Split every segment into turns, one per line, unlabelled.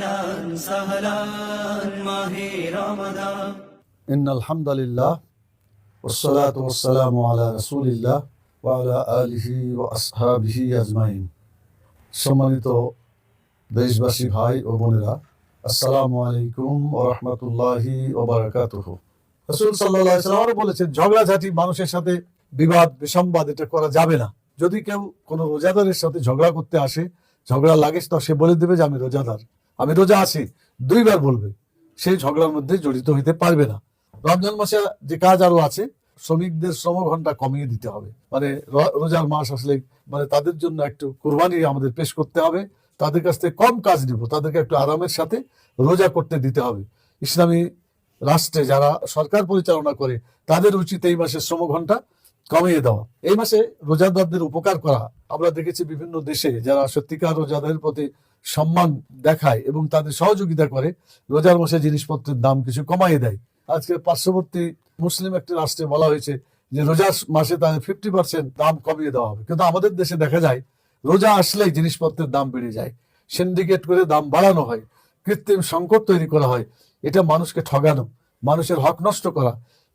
আহলান সাহলান মাহে রমাদান
إن الحمد لله والصلاة والسلام على رسول الله وعلى آله وأصحابه أجمعين সম্মানিত দেশবাসী ভাই ও বোনেরা আসসালামু আলাইকুম ও রহমতুল্লাহি ও বারাকাতুহ রসুল সাল্লাহ সাল্লাম বলেছেন ঝগড়াঝাটি মানুষের সাথে বিবাদ বিসম্বাদ এটা করা যাবে না যদি কেউ কোনো রোজাদারের সাথে ঝগড়া করতে আসে ঝগড়া লাগে তো সে বলে দেবে যে আমি রোজাদার আমি রোজা আছি, দুইবার বলবে। সেই ঝগড়ার মধ্যে জড়িত হইতে পারবে না। রমজান মাসে যে কাজ আরও আছে, শ্রমিকদের শ্রম ঘণ্টা কমিয়ে দিতে হবে। মানে রোজার মাস আসলে মানে তাদের জন্য একটু কোরবানি আমাদের পেশ করতে হবে। তাদের কাছ থেকে কম কাজ নিব, তাদেরকে একটু আরামের সাথে রোজা করতে দিতে হবে। ইসলামী রাষ্ট্রে যারা সরকার পরিচালনা করে, তাদের উচিত এই মাসের শ্রম ঘণ্টা কমিয়ে দেওয়া। এই মাসে রোজাদারদের উপকার করা। আমরা দেখেছি বিভিন্ন দেশে যারা সত্যিকার রোজাদারের প্রতি সম্মান দেখায় এবং তাদের সহযোগিতা করে, রোজার মাসে জিনিসপত্রের দাম কিছু কমাইয়ে দেয়। আজকে পার্শ্ববর্তী মুসলিম একটি রাষ্ট্রে বলা হয়েছে যে, রোজার মাসে তাদের ফিফটি পার্সেন্ট দাম কমিয়ে দেওয়া হবে। কিন্তু আমাদের দেশে দেখা যায়, রোজা আসলেই জিনিসপত্রের দাম বেড়ে যায়। সিন্ডিকেট করে দাম বাড়ানো হয়। কৃত্রিম সংকট তৈরি করা হয়। এটা মানুষকে ঠগানো, মানুষের হক নষ্ট করা।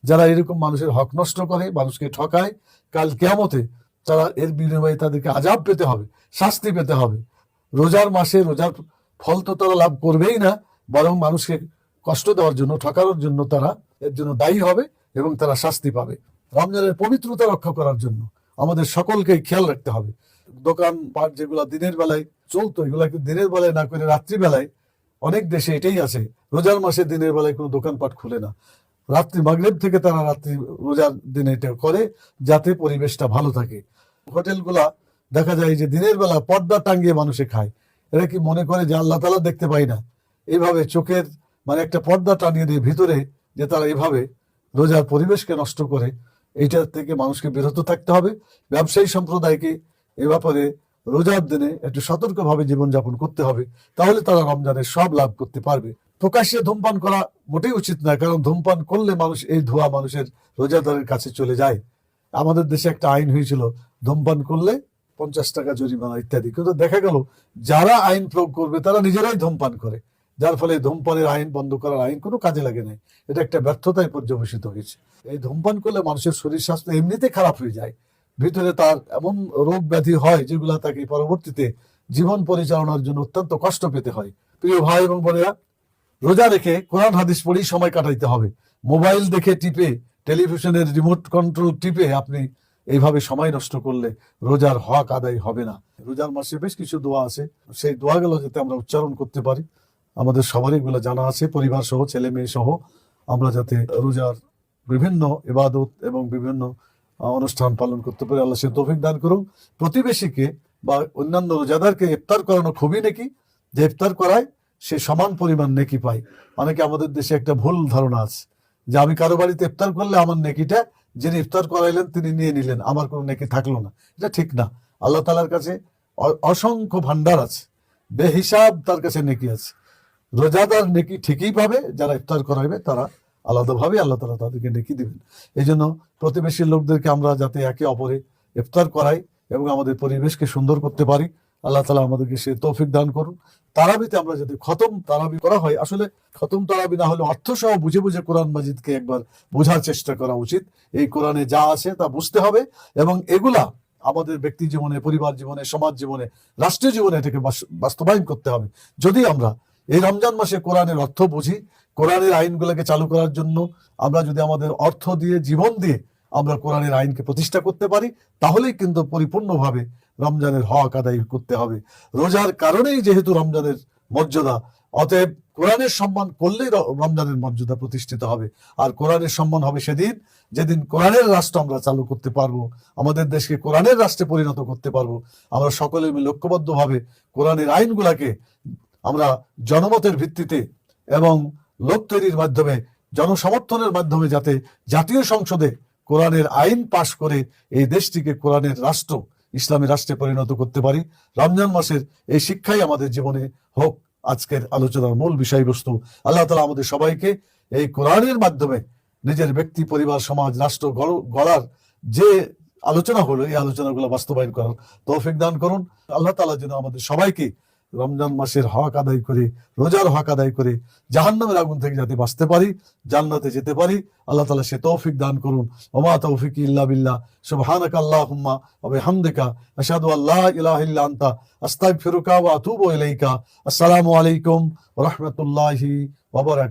যারা এরকম মানুষের হক নষ্ট করে, মানুষকে ঠকায়, কাল কেয়ামতে তারা এর বিনিময়ে তাদেরকে আজাব পেতে হবে, শাস্তি পেতে হবে। রোজার মাসে রোজার ফল তো তারা লাভ করবেই না, বরং মানুষকে কষ্ট দেওয়ার জন্য, ঠকানোর জন্য তারা এর জন্য দায়ী হবে এবং তারা শাস্তি পাবে। রমজানের পবিত্রতা রক্ষা করার জন্য আমাদের সকলকে খেয়াল রাখতে হবে। দোকান পাট যেগুলো দিনের বেলায় চলতো, এগুলা কিন্তু দিনের বেলায় না করে রাত্রিবেলায় অনেক দেশে এটাই আছে। রোজার মাসে দিনের বেলায় কোনো দোকানপাট খুলে না। রাত্রি মাগরেব থেকে তারা রাত্রি রোজার দিনে এটা করে যাতে পরিবেশটা ভালো থাকে। হোটেলগুলা দেখা যায় যে দিনের বেলা পর্দা টাঙ্গিয়ে মানুষে খায়। এরা কি মনে করে যে আল্লাহ তালা দেখতে পাই না? এইভাবে চোখের মানে একটা পর্দা টানিয়ে দিয়ে ভিতরে যে তারা এভাবে রোজার পরিবেশকে নষ্ট করে এইটা থেকে মানুষকে বিরত থাকতে হবে। ব্যবসায়ী সম্প্রদায়কে এ ব্যাপারে রোজার দিনে একটু সতর্কভাবে জীবনযাপন করতে হবে। তাহলে তারা রমজানের সব লাভ করতে পারবে। প্রকাশ্যে ধূমপান করা মোটেই উচিত না কারণ ধূমপান করলে মানুষ, এই ধোঁয়া মানুষের রোজাদারের কাছে চলে যায়। আমাদের দেশে একটা আইন হয়েছিল, ধূমপান করলে পঞ্চাশ টাকা জরিমানা ইত্যাদি। কিন্তু দেখা গেল, যারা আইন প্রয়োগ করবে, তারা নিজেরাই ধূমপান করে। যার ফলে ধূমপানের আইন বন্ধ করার আইন কোনো কাজে লাগে নাই। এটা একটা ব্যর্থতায় পর্যবেসিত হয়েছে। এই ধূমপান করলে মানুষের শরীর স্বাস্থ্য এমনিতে খারাপ হয়ে যায়। ভিতরে তার এমন রোগ ব্যাধি হয়, যেগুলা তাকে পরবর্তীতে জীবন পরিচালনার জন্য অত্যন্ত কষ্ট পেতে হয়। প্রিয় ভাই এবং বোনেরা রোজা রেখে কোরআন, হাদিস পড়েই সময় কাটাইতে হবে। মোবাইল দেখে টিপে, টেলিভিশনের রিমোট কন্ট্রোল টিপে আপনি এইভাবে সময় নষ্ট করলে রোজার হক আদায় হবে না। রোজার মাসে বেশ কিছু দোয়া আছে। সেই দোয়াগুলো যাতে আমরা উচ্চারণ করতে পারি, আমাদের সবারই এগুলো জানা আছে। পরিবার সহ ছেলে মেয়ে সহ আমরা যাতে রোজার বিভিন্ন ইবাদত এবং বিভিন্ন অনুষ্ঠান পালন করতে পারি। আল্লাহ সে তৌফিক দান করুন প্রতিবেশীকে বা অন্যান্য রোজাদারকে ইফতার করানো খুবই নাকি। যে ইফতার করায় সে সমান পরিমাণ নেকি পায়। অনেকে আমাদের দেশে একটা ভুল ধারণা আছে যে আমি কারও বাড়িতে ইফতার করলে আমার নেকিটা যিনি ইফতার করাইলেন তিনি নিয়ে নিলেন, আমার কোনো নেকি থাকল না। এটা ঠিক না। আল্লাহ তালার কাছে অসংখ্য ভান্ডার আছে, বেহিসাব তার কাছে নেকি আছে। রোজাদার নেকি ঠিকই পাবে, যারা ইফতার করাইবে তারা আলাদাভাবে আল্লাহ তালা তাদেরকে নেকি দিবেন। এই জন্য প্রতিবেশী লোকদেরকে আমরা যাতে একে অপরে ইফতার করাই এবং আমাদের পরিবেশকে সুন্দর করতে পারি আল্লাহ তালা আমাদেরকে সে তৌফিক দান করুন। তারাবিতে আমরা যদি খতম তারাবি করা হয়, আসলে খতম তারাবি না হলে অর্থ সহ বুঝে বুঝে কোরআন মাজিদকে একবার বোঝার চেষ্টা করা উচিত। এই কোরআনে যা আছে তা বুঝতে হবে এবং এগুলা আমাদের ব্যক্তি জীবনে, পরিবার জীবনে, সমাজ জীবনে রাষ্ট্রীয় জীবনে এটাকে বাস্তবায়ন করতে হবে। যদি আমরা এই রমজান মাসে কোরআনের অর্থ বুঝি, কোরআনের আইনগুলোকে চালু করার জন্য আমরা যদি আমাদের অর্থ দিয়ে, জীবন দিয়ে আমরা কোরআনের আইনকে প্রতিষ্ঠা করতে পারি, তাহলেই কিন্তু পরিপূর্ণভাবে রমজানের হক আদায় করতে হবে। রোজার কারণেই যেহেতু রমজানের মর্যাদা, অতএব কোরআনের সম্মান করলেই রমজানের মর্যাদা প্রতিষ্ঠিত হবে। আর কোরআনের সম্মান হবে সেদিন, যেদিন কোরআনের রাষ্ট্র আমরা চালু করতে পারব, আমাদের দেশকে কোরআনের রাষ্ট্রে পরিণত করতে পারব। আমরা সকলে মিলে ঐক্যবদ্ধভাবে কোরআনের আইনগুলাকে আমরা জনমতের ভিত্তিতে এবং লোক তৈরির মাধ্যমে, জনসমর্থনের মাধ্যমে যাতে জাতীয় সংসদে কোরআনের আইন পাশ করে এই দেশটিকে কোরআনের রাষ্ট্র, ইসলামী রাষ্ট্রে পরিণত করতে পারি। রমজান মাসের এই শিক্ষাই আমাদের জীবনে হোক আজকের আলোচনার মূল বিষয়বস্তু। আল্লাহ তালা আমাদের সবাইকে এই কোরআনের মাধ্যমে নিজের ব্যক্তি, পরিবার, সমাজ, রাষ্ট্র গড়- গড়ার যে আলোচনা হলো, এই আলোচনাগুলো বাস্তবায়ন করার তৌফিক দান করুন। আল্লাহ তালা যেন আমাদের সবাইকে রমজান মাসের হক আদায় করে, রোজার হক আদায় করে জাহান্নামের আগুন থেকে যাতে বাঁচতে পারি, জান্নাতে যেতে পারি, আল্লাহ তালা সে তৌফিক দান করুন। ওমা তৌফিক ইল্লা বিল্লাহ। সুবহানাক আল্লাহুম্মা ওয়া ইল্লা ওয়া ইলাইকা। আসসালামু আলাইকুম ওয়া